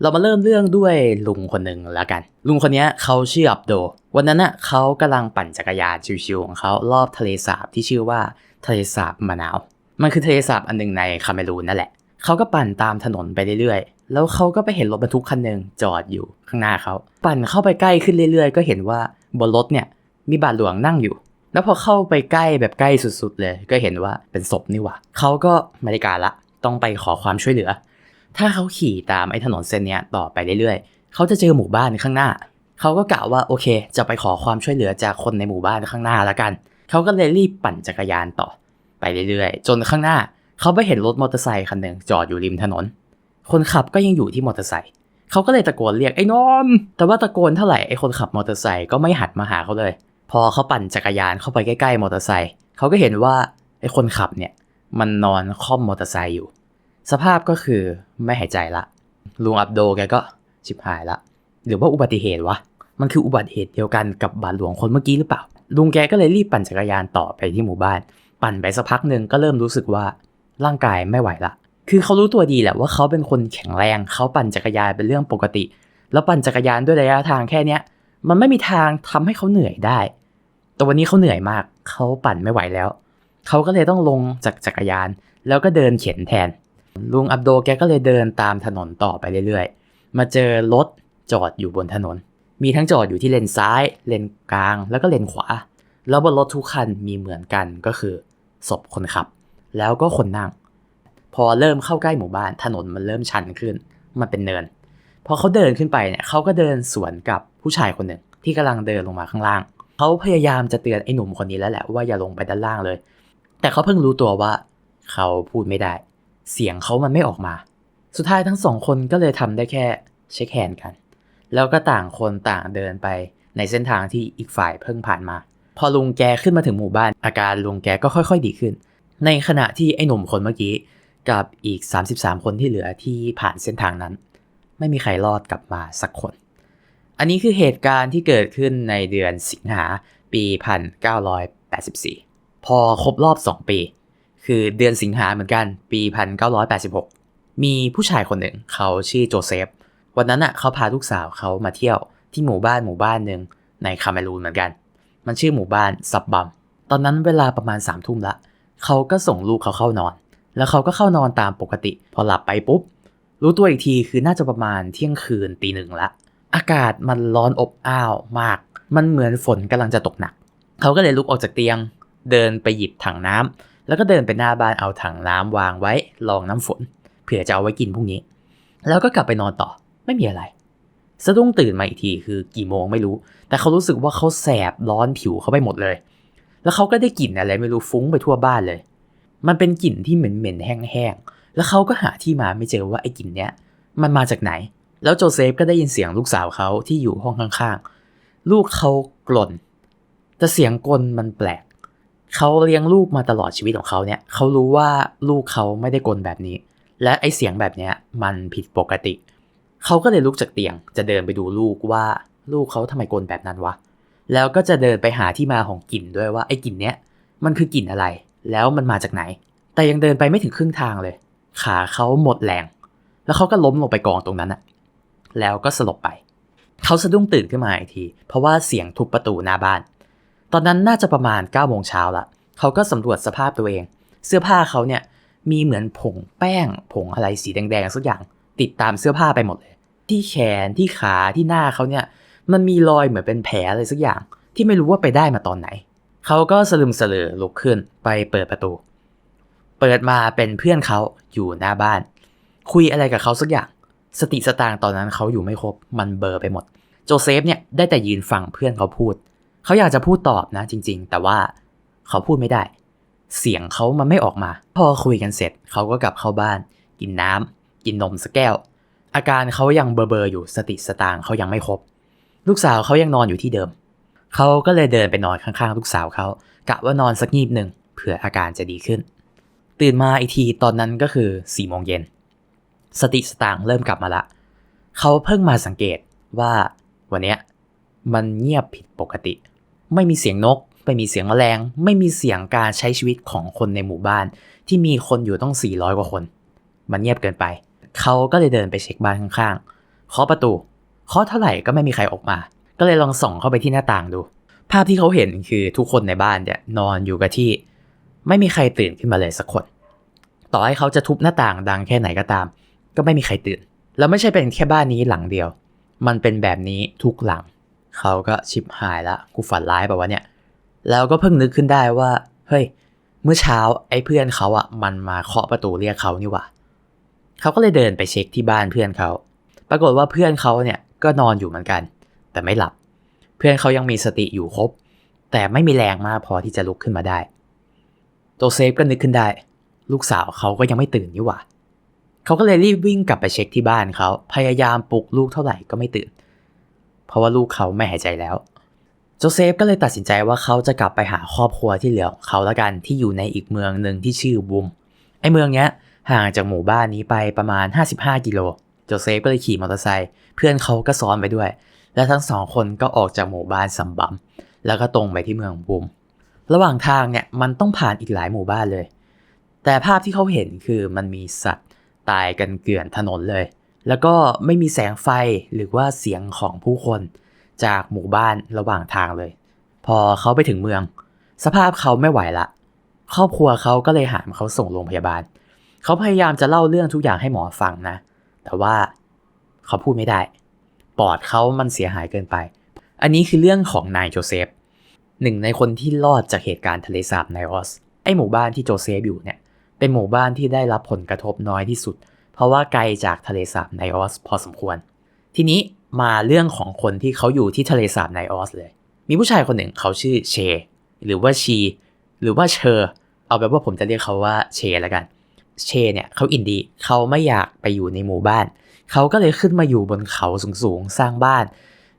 เรามาเริ่มเรื่องด้วยลุงคนหนึ่งแล้วกัน ลุงคนนี้เขาชื่ออับโด วันนั้นน่ะเขากำลังปั่นจักรยานชิวๆของเขารอบทะเลสาบที่ชื่อว่าทะเลสาบมะนาว มันคือทะเลสาบอันหนึ่งในคาเมรูนนั่นแหละ เขาก็ปั่นตามถนนไปเรื่อยๆ แล้วเขาก็ไปเห็นรถบรรทุกคันหนึ่งจอดอยู่ข้างหน้าเขา ปั่นเข้าไปใกล้ขึ้นเรื่อยๆ ก็เห็นว่าบนรถเนี่ยมีบาทหลวงนั่งอยู่ แล้วพอเข้าไปใกล้แบบใกล้สุดๆเลย ก็เห็นว่าเป็นศพนี่หว่าเขาก็ไม่ได้การละ ต้องไปขอความช่วยเหลือ ถ้าเขาขี่ตามไอ้ถนนเส้นนี้ต่อไปเรื่อยๆ เขาจะเจอหมู่บ้านข้างหน้า เขาก็กะว่าโอเค จะไปขอความช่วยเหลือจากคนในหมู่บ้านข้างหน้าละกัน เขาก็เลยรีบปั่นจักรยานต่อ ไปเรื่อยๆ จนข้างหน้า เขาไปเห็นรถมอเตอร์ไซค์คันหนึ่งจอดอยู่ริมถนน คนขับก็ยังอยู่ที่มอเตอร์ไซค์เขาก็เลยตะโกนเรียกไอ้นอมแต่ว่าตะโกนเท่าไหร่ไอ้คนขับมอเตอร์ไซค์ก็ไม่หันมาหาเขาเลย พอเขาปั่นจักรยานเข้าไปใกล้ๆมอเตอร์ไซค์เขาก็เห็นว่าไอ้คนขับเนี่ยมันนอนค่อมมอเตอร์ไซค์อยู่ สภาพก็คือไม่หายใจละ ลุงอับโดแกก็ชิบหายละ หรือว่าอุบัติเหตุวะ มันคืออุบัติเหตุเดียวกันกับบาทหลวงคนเมื่อกี้หรือเปล่า ลุงแกก็เลยรีบปั่นจักรยานต่อไปที่หมู่บ้าน ปั่นไปสักพักหนึ่งก็เริ่มรู้สึกว่าร่างกายไม่ไหวละ คือเขารู้ตัวดีแหละว่าเขาเป็นคนแข็งแรง เขาปั่นจักรยานเป็นเรื่องปกติ แล้วปั่นจักรยานด้วยระยะทางแค่เนี้ย มันไม่มีทางทำให้เขาเหนื่อยได้ แต่วันนี้เขาเหนื่อยมาก เขาปั่นไม่ไหวแล้ว เขาก็เลยต้องลงจากจักรยาน แล้วก็เดินเข็นแทน ลุงอับโดแกก็เลยเดินตามถนนต่อไปเรื่อยๆ มาเจอรถจอดอยู่บนถนน มีทั้งจอดอยู่ที่เลนซ้าย เลนกลาง แล้วก็เลนขวา แล้วบนรถทุกคันมีเหมือนกันก็คือศพคนขับ แล้วก็คนนั่ง พอเริ่มเข้าใกล้หมู่บ้านถนนมันเริ่มชันขึ้น มันเป็นเนิน พอเขาเดินขึ้นไปเนี่ยเขาก็เดินสวนกับผู้ชายคนหนึ่งที่กำลังเดินลงมาข้างล่าง เขาพยายามจะเตือนไอ้หนุ่มคนนี้แล้วแหละว่าอย่าลงไปด้านล่างเลย แต่เขาเพิ่งรู้ตัวว่า เขาพูดไม่ได้ เสียงเขามันไม่ออกมา สุดท้ายทั้งสองคนก็เลยทำได้แค่เช็คแฮนด์กัน แล้วก็ต่างคนต่างเดินไปในเส้นทางที่อีกฝ่ายเพิ่งผ่านมา พอลุงแกขึ้นมาถึงหมู่บ้าน อาการลุงแกก็ค่อยๆดีขึ้น ในขณะที่ไอ้หนุ่มคนเมื่อกี้กับอีก 33 คนที่เหลือที่ผ่านเส้นทางนั้น ไม่มีใครรอดกลับมาสักคน อันนี้คือเหตุการณ์ที่เกิดขึ้นในเดือนสิงหาปี 1984 พอครบรอบ 2 ปี คือเดือนสิงหาเหมือนกัน ปี 1986 มีผู้ชายคนหนึ่งเขาชื่อโจเซฟ วันนั้นอะเขาพาลูกสาวเขามาเที่ยวที่หมู่บ้านหมู่บ้านหนึ่งในคาเมรูนเหมือนกัน มันชื่อหมู่บ้านซับบัม ตอนนั้นเวลาประมาณ3ามทุ่มละ เขาก็ส่งลูกเขาเข้านอน แล้วเขาก็เข้านอนตามปกติ พอหลับไปปุ๊บ รู้ตัวอีกทีคือน่าจะประมาณเที่ยงคืนตีหนึ่งละ อากาศมันร้อนอบอ้าวมาก มันเหมือนฝนกำลังจะตกหนัก เขาก็เลยลุกออกจากเตียง เดินไปหยิบถังน้ำ แล้วก็เดินไปหน้าบ้านเอาถังน้ำวางไว้รองน้ำฝนเผื่อจะเอาไว้กินพรุ่งนี้ แล้วก็กลับไปนอนต่อไม่มีอะไร สะดุ้งตื่นมาอีกทีคือกี่โมงไม่รู้ แต่เขารู้สึกว่าเขาแสบร้อนผิวเขาไปหมดเลย แล้วเขาก็ได้กลิ่นอะไรไม่รู้ฟุ้งไปทั่วบ้านเลย มันเป็นกลิ่นที่เหม็นๆแห้งๆแล้วเขาก็หาที่มาไม่เจอว่าไอ้กลิ่นเนี้ยมันมาจากไหน แล้วโจเซฟก็ได้ยินเสียงลูกสาวเขาที่อยู่ห้องข้างๆลูกเขากล่นแต่เสียงกลนมันแปลก เขาเลี้ยงลูกมาตลอดชีวิตของเขาเนี่ยเขารู้ว่าลูกเขาไม่ได้กลนแบบนี้ และไอเสียงแบบเนี้ยมันผิดปกติ เขาก็เลยลุกจากเตียง จะเดินไปดูลูกว่าลูกเขาทำไมกลนแบบนั้นวะ แล้วก็จะเดินไปหาที่มาของกลิ่นด้วยว่าไอ้กลิ่นเนี้ยมันคือกลิ่นอะไร แล้วมันมาจากไหน แต่ยังเดินไปไม่ถึงครึ่งทางเลย ขาเขาหมดแรง แล้วเขาก็ล้มลงไปกองตรงนั้นอะแล้วก็สลบไป เขาสะดุ้งตื่นขึ้นมาอีกที เพราะว่าเสียงทุบประตูหน้าบ้าน ตอนนั้นน่าจะประมาณ9ก้าโมงเช้าละเขาก็สำรวจสภาพตัวเอง เสื้อผ้าเขาเนี่ยมีเหมือนผงแป้ง ผงอะไรสีแดงๆสักอย่าง ติดตามเสื้อผ้าไปหมดเลย ที่แขนที่ขาที่หน้าเขาเนี่ยมันมีรอยเหมือนเป็นแผลอะไรสักอย่าง ที่ไม่รู้ว่าไปได้มาตอนไหน เขาก็สลึมสลือลุกขึ้นไปเปิดประตู เปิดมาเป็นเพื่อนเขาอยู่หน้าบ้าน คุยอะไรกับเขาสักอย่าง สติสตางค์ตอนนั้นเขาอยู่ไม่ครบมันเบลอร์ไปหมด โจเซฟเนี่ยได้แต่ยืนฟังเพื่อนเขาพูด เขาอยากจะพูดตอบนะจริง ๆ แต่ว่าเขาพูดไม่ได้ เสียงเขามันไม่ออกมา พอคุยกันเสร็จเขาก็กลับเข้าบ้าน กินน้ำกินนมสักแก้ว อาการเขายังเบลอๆอยู่สติสตางเขายังไม่ครบ ลูกสาวเขายังนอนอยู่ที่เดิม เขาก็เลยเดินไปนอนข้างๆ ลูกสาวเขากะว่านอนสักงีบหนึ่งเผื่ออาการจะดีขึ้น ตื่นมาอีกทีตอนนั้นก็คือสี่โมงเย็นสติสตางเริ่มกลับมาละ เขาเพิ่งมาสังเกตว่าวันเนี้ย มันเงียบผิดปกติ ไม่มีเสียงนก ไม่มีเสียงแมลง ไม่มีเสียงการใช้ชีวิตของคนในหมู่บ้าน ที่มีคนอยู่ต้อง 400 กว่าคน มันเงียบเกินไป เขาก็เลยเดินไปเช็คบ้านข้างเคาะประตูเคาะเท่าไหร่ก็ไม่มีใครออกมา ก็เลยลองส่องเข้าไปที่หน้าต่างดู ภาพที่เขาเห็นคือทุกคนในบ้านเนี่ยนอนอยู่กับที่ ไม่มีใครตื่นขึ้นมาเลยสักคน ต่อให้เขาจะทุบหน้าต่างดังแค่ไหนก็ตาม ก็ไม่มีใครตื่น แล้วไม่ใช่เป็นแค่บ้านนี้หลังเดียว มันเป็นแบบนี้ทุกหลัง เขาก็ชิบหายละกูฝันร้ายแบบว่าเนี่ย แล้วก็เพิ่งนึกขึ้นได้ว่า เฮ้ย เมื่อเช้าไอ้เพื่อนเขาอะมันมาเคาะประตูเรียกเขานี่หว่าเขาก็เลยเดินไปเช็คที่บ้านเพื่อนเขา ปรากฏว่าเพื่อนเขาเนี่ยก็นอนอยู่เหมือนกัน แต่ไม่หลับ เพื่อนเขายังมีสติอยู่ครบ แต่ไม่มีแรงมากพอที่จะลุกขึ้นมาได้โจเซฟก็นึกขึ้นได้ ลูกสาวเขาก็ยังไม่ตื่นนี่หว่าเขาก็เลยรีบวิ่งกลับไปเช็คที่บ้านเขา พยายามปลุกลูกเท่าไหร่ก็ไม่ตื่น เพราะว่าลูกเขาไม่หายใจแล้ว โจเซฟก็เลยตัดสินใจว่าเขาจะกลับไปหาครอบครัวที่เหลือของเขาแล้วกันที่อยู่ในอีกเมืองหนึ่งที่ชื่อบุม ไอเมืองเนี้ยห่างจากหมู่บ้านนี้ไปประมาณ 55 กิโล โจเซฟก็เลยขี่มอเตอร์ไซค์ เพื่อนเขาก็ซ้อนไปด้วย และทั้งสองคนก็ออกจากหมู่บ้านซัมบัม แล้วก็ตรงไปที่เมืองบุม ระหว่างทางเนี่ยมันต้องผ่านอีกหลายหมู่บ้านเลย แต่ภาพที่เขาเห็นคือมันมีสัตว์ตายกันเกลื่อนถนนเลย แล้วก็ไม่มีแสงไฟหรือว่าเสียงของผู้คนจากหมู่บ้านระหว่างทางเลย พอเขาไปถึงเมือง สภาพเขาไม่ไหวละ ครอบครัวเขาก็เลยหามเขาส่งโรงพยาบาล เขาพยายามจะเล่าเรื่องทุกอย่างให้หมอฟังนะ แต่ว่าเขาพูดไม่ได้ ปอดเขามันเสียหายเกินไป อันนี้คือเรื่องของนายโจเซฟหนึ่งในคนที่รอดจากเหตุการณ์ทะเลสาบไนออส ไอหมู่บ้านที่โจเซฟอยู่เนี่ย เป็นหมู่บ้านที่ได้รับผลกระทบน้อยที่สุด เพราะว่าไกลจากทะเลสาบไนออสพอสมควร ทีนี้มาเรื่องของคนที่เขาอยู่ที่ทะเลสาบไนออสเลย มีผู้ชายคนหนึ่งเขาชื่อเช หรือว่าชี หรือว่าเชอร์เอาแบบว่าผมจะเรียกเขาว่าเชแล้วกัน เชเนี่ยเขาอินดีเขาไม่อยากไปอยู่ในหมู่บ้าน เขาก็เลยขึ้นมาอยู่บนเขาสูงๆสร้างบ้าน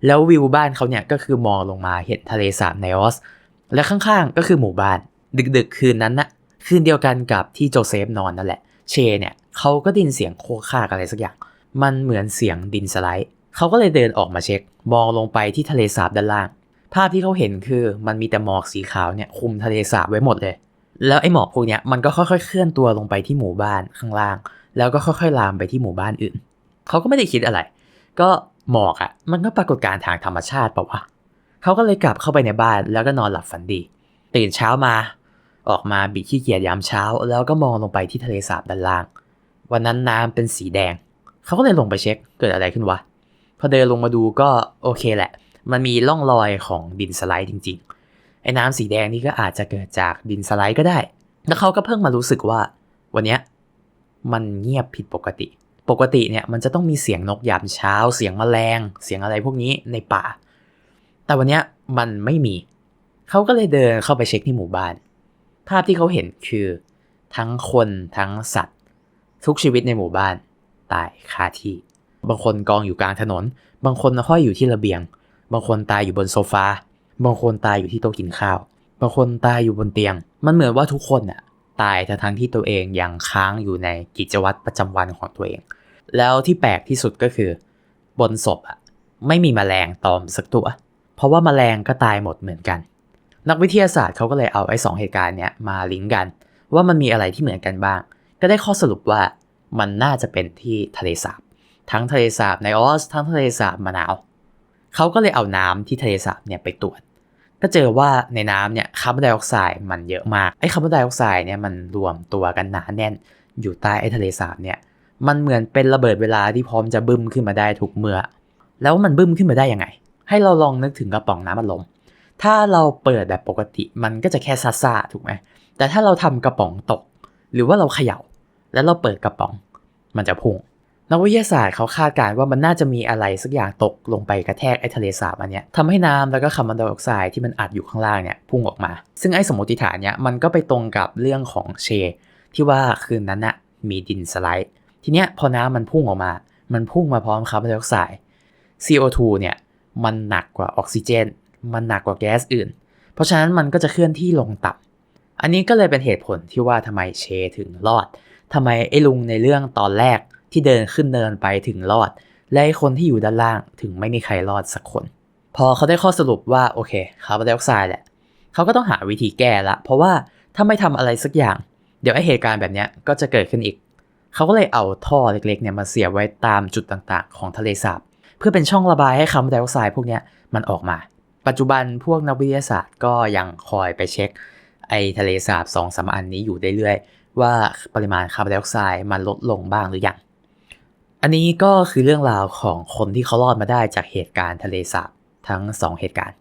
แล้ววิวบ้านเขาเนี่ยก็คือมองลงมาเห็นทะเลสาบไนออส และข้างๆก็คือหมู่บ้าน ดึกๆ คืนนั้นนะคืนเดียวกันกับที่โจเซฟนอนนั่นแหละ เชเนี่ย เขาก็ดินเสียงโคคากอะไรสักอย่าง มันเหมือนเสียงดินสไลด์เขาก็เลยเดินออกมาเช็ค มองลงไปที่ทะเลสาบด้านล่าง ภาพที่เขาเห็นคือมันมีแต่หมอกสีขาวเนี่ยคุมทะเลสาบไว้หมดเลย แล้วไอ้หมอกพวกเนี้ยมันก็ค่อยๆเคลื่อนตัวลงไปที่หมู่บ้านข้างล่าง แล้วก็ค่อยๆลามไปที่หมู่บ้านอื่น เขาก็ไม่ได้คิดอะไร ก็หมอกอะ่ะมันก็ปรากฏการณ์ทางธรรมชาติเปล่าวะเขาก็เลยกลับเข้าไปในบ้านแล้วก็นอนหลับฝันดี ตื่นเช้ามา ออกมาบิดขี้เกียจยามเช้า แล้วก็มองลงไปที่ทะเลสาบด้านล่าง วันนั้นน้ำเป็นสีแดง เขาก็เลยลงไปเช็คเกิดอะไรขึ้นวะ พอเดินลงมาดูก็โอเคแหละ มันมีร่องรอยของดินสไลด์จริง ๆ ไอ้น้ำสีแดงนี่ก็อาจจะเกิดจากดินสไลด์ก็ได้ แล้วเขาก็เพิ่งมารู้สึกว่า วันเนี้ยมันเงียบผิดปกติ ปกติเนี่ยมันจะต้องมีเสียงนกยามเช้า เสียงแมลง เสียงอะไรพวกนี้ในป่า แต่วันเนี้ยมันไม่มี เขาก็เลยเดินเข้าไปเช็คที่หมู่บ้าน ภาพที่เขาเห็นคือ ทั้งคนทั้งสัตว์ ทุกชีวิตในหมู่บ้านตายคาที่ บางคนกองอยู่กลางถนน บางคนห้อยอยู่ที่ระเบียง บางคนตายอยู่บนโซฟา บางคนตายอยู่ที่โต๊ะกินข้าว บางคนตายอยู่บนเตียง มันเหมือนว่าทุกคนน่ะตายทั้งที่ตัวเองยังค้างอยู่ในกิจวัตรประจำวันของตัวเอง แล้วที่แปลกที่สุดก็คือบนศพอะไม่มีแมลงตอมสักตัว เพราะว่าแมลงก็ตายหมดเหมือนกัน นักวิทยาศาสตร์เขาก็เลยเอาไอ้สองเหตุการณ์เนี้ยมาลิงก์กัน ว่ามันมีอะไรที่เหมือนกันบ้าง ก็ได้ข้อสรุปว่ามันน่าจะเป็นที่ทะเลสาบ ทั้งทะเลสาบไนออส ทั้งทะเลสาบมะนาว เขาก็เลยเอาน้ำที่ทะเลสาบเนี่ยไปตรวจ ก็เจอว่าในน้ำเนี่ยคาร์บอนไดออกไซด์มันเยอะมาก ไอ้คาร์บอนไดออกไซด์เนี่ยมันรวมตัวกันหนาแน่น อยู่ใต้ไอ้ทะเลสาบเนี่ย มันเหมือนเป็นระเบิดเวลาที่พร้อมจะบึ้มขึ้นมาได้ทุกเมื่อ แล้วมันบึ้มขึ้นมาได้ยังไง ให้เราลองนึกถึงกระป๋องน้ำอัดลม ถ้าเราเปิดแบบปกติมันก็จะแค่ซ่าๆถูกไหม แต่ถ้าเราทำกระป๋องตก หรือว่าเราเขย่า แล้วเราเปิดกระป๋อง มันจะพุ่งนักวิทยาศาสตร์เขาคาดการณ์ว่ามันน่าจะมีอะไรสักอย่างตกลงไปกระแทกไอ้ทะเลสาบอันเนี้ยทำให้น้ำแล้วก็คาร์บอนไดออกไซด์ที่มันอัดอยู่ข้างล่างเนี่ยพุ่งออกมา ซึ่งไอ้สมมติฐานเนี้ยมันก็ไปตรงกับเรื่องของเช ที่ว่าคืนนั้นน่ะมีดินสไลด์ ทีเนี้ยพอน้ำมันพุ่งออกมา มันพุ่งมาพร้อมคาร์บอนไดออกไซด์ CO2 เนี่ยมันหนักกว่าออกซิเจน มันหนักกว่าแก๊สอื่น เพราะฉะนั้นมันก็จะเคลื่อนที่ลงต่ำอันนี้ก็เลยเป็นเหตุผลที่ว่าทำไมเชถึงรอด ทำไมไอ้ลุงในเรื่องตอนแรกที่เดินขึ้นเนินไปถึงรอด และไอ้คนที่อยู่ด้านล่างถึงไม่มีใครรอดสักคน พอเขาได้ข้อสรุปว่าโอเคคาร์บอนไดออกไซด์แหละเขาก็ต้องหาวิธีแก้ละ เพราะว่าถ้าไม่ทำอะไรสักอย่าง เดี๋ยวไอ้เหตุการณ์แบบนี้ก็จะเกิดขึ้นอีก เขาก็เลยเอาท่อเล็กๆเนี่ยมาเสียบไว้ตามจุดต่างๆ ของทะเลสาบเพื่อเป็นช่องระบายให้คาร์บอนไดออกไซด์พวกนี้มันออกมา ปัจจุบันพวกนักวิทยาศาสตร์ก็ยังคอยไปเช็ค ไอทะเลสาบสองสามอันนี้อยู่เรื่อยๆ ว่าปริมาณคาร์บอนไดออกไซด์มันลดลงบ้างหรือยัง อันนี้ก็คือเรื่องราวของคนที่เขารอดมาได้จากเหตุการณ์ทะเลสาบทั้งสองเหตุการณ์